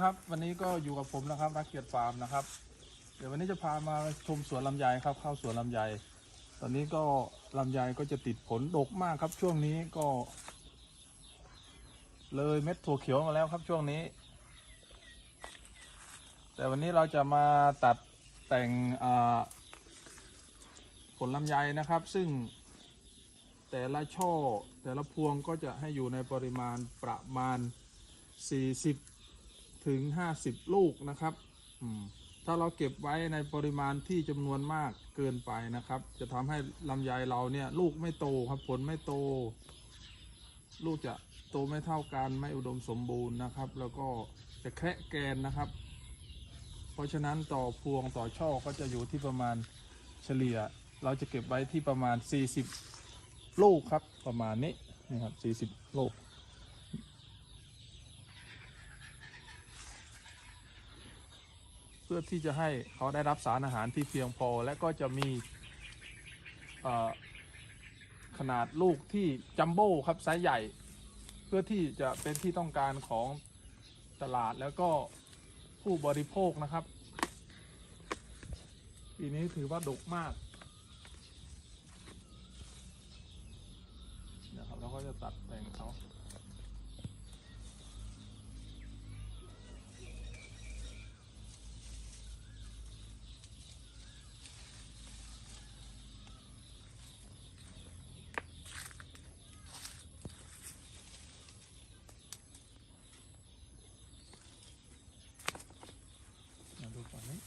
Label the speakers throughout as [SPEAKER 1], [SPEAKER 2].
[SPEAKER 1] ครับวันนี้ก็อยู่กับผมนะครับรักเกียรติฟาร์มนะครับ เดี๋ยววันนี้จะพามาชมสวนลำไยครับเข้าสวนลำไย ตอนนี้ก็ลำไยก็จะติดผลดกมากครับ ช่วงนี้ก็ เลยเม็ดถั่วเขียวมาแล้วครับช่วงนี้ แต่วันนี้เราจะมาตัดแต่งผลลำไยนะครับ ซึ่ง แต่ละช่อแต่ละพวงก็จะให้อยู่ในปริมาณประมาณ 40 ถึง 50 ลูกนะครับถ้าเราเก็บไว้ในปริมาณที่จำนวนมากเกินไปนะครับ จะทำให้ลำไยเราเนี่ย ลูกไม่โตครับผลไม่โต ลูกจะโตไม่เท่ากันไม่อุดมสมบูรณ์นะครับ แล้วก็จะแคระแกนนะครับ เพราะฉะนั้นต่อพวงต่อช่อก็จะอยู่ที่ประมาณเฉลี่ย เราจะเก็บไว้ที่ประมาณ 40 ลูกครับประมาณนี้นี่ครับ 40 ลูก พื่อที่จะให้เขาได้รับสารอาหารที่เพียงพอ และก็จะมีขนาดลูกที่จัมโบ้ครับไซส์ใหญ่ เพื่อที่จะเป็นที่ต้องการของตลาดแล้วก็ผู้บริโภคนะครับปีนี้ถือว่าดกมากนะครับแล้วก็จะตัดแต่งเขาดูฝั่งนี้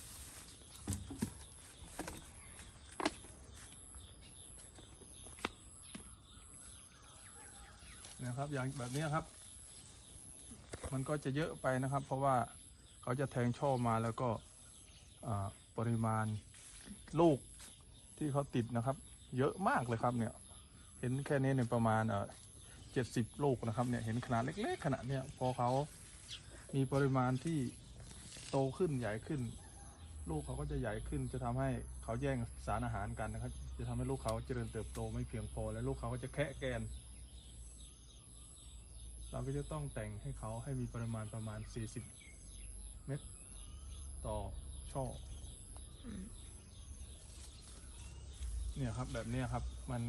[SPEAKER 1] นะครับ อย่างแบบนี้ครับ มันก็จะเยอะไปนะครับ เพราะว่าเขาจะแทงช่อมาแล้วก็ปริมาณลูกที่เขาติดนะครับ เยอะมากเลยครับเนี่ยเห็นแค่นี้เนี่ยประมาณเออเจ็ดสิบลูกนะครับเนี่ยเห็นขนาดเล็กๆขนาดเนี้ยพอเขามีปริมาณที่โตขึ้นใหญ่ขึ้น ลูกเขาก็จะใหญ่ขึ้น จะทำให้เขาแย่งสารอาหารกันนะครับ จะทำให้ลูกเขาเจริญเติบโตไม่เพียงพอ และลูกเขาก็จะแคะแกน เราก็จะต้องแต่งให้เขาให้มีปริมาณประมาณ 40 เม็ดต่อช่ออเนี่ยครับแบบเนี้ยครับมัน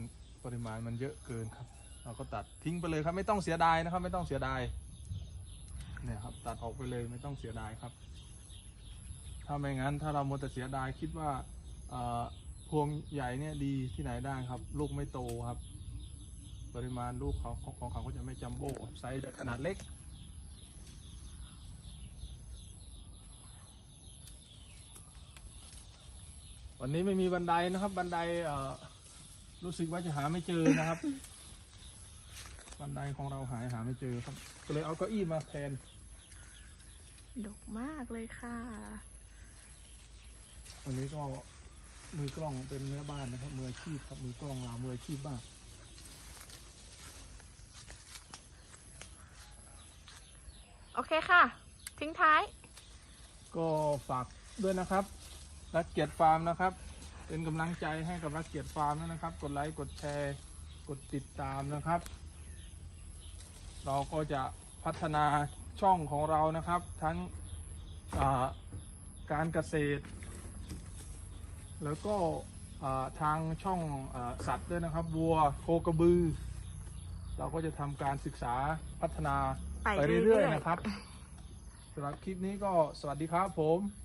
[SPEAKER 1] ปริมาณมันเยอะเกินครับ เราก็ตัดทิ้งไปเลยครับ ไม่ต้องเสียดายนะครับ ไม่ต้องเสียดายเนี่ยครับ ตัดออกไปเลยไม่ต้องเสียดายครับ ถ้าไม่งั้น ถ้าเรามัวแต่เสียดายคิดว่าเอ่อพวงใหญ่เนี่ยดีที่ไหนได้ครับ ลูกไม่โตครับ ปริมาณลูกเขาของของเขาก็จะไม่จัมโบ้ครับไซส์จะขนาดเล็กวันนี้ไม่มีบันไดนะครับ บันไดเอ่อรู้สึกว่าจะหาไม่เจอนะครับ บันไดของเราหายหาไม่เจอครับ ก็เลยเอาเก้าอี้มาแทน
[SPEAKER 2] ดกมากเลยค่ะ
[SPEAKER 1] วันนี้ก็มือกล้องเป็นแม่บ้านนะครับ มืออาชีพครับมือกล้องเรามืออาชีพบ้าง
[SPEAKER 2] โอเคค่ะ ทิ้งท้าย
[SPEAKER 1] ก็ฝากด้วยนะครับ รักเกียรติฟาร์มนะครับ เป็นกำลังใจให้กับรักเกียรติฟาร์มด้วยนะครับ กดไลค์ กดแชร์ กดติดตามนะครับ เราก็จะพัฒนาช่องของเรานะครับ ทั้งการเกษตร แล้วก็ทางช่องอสัตว์ด้วยนะครับวัวโคกระบือ เราก็จะทำการศึกษาพัฒนา
[SPEAKER 2] ไป
[SPEAKER 1] ไป
[SPEAKER 2] เรื่
[SPEAKER 1] เรื่
[SPEAKER 2] อ
[SPEAKER 1] อย
[SPEAKER 2] ย
[SPEAKER 1] ๆ
[SPEAKER 2] ๆ
[SPEAKER 1] นะครับสำหรับคลิปนี้ก็สวัสดีครับผม
[SPEAKER 2] ส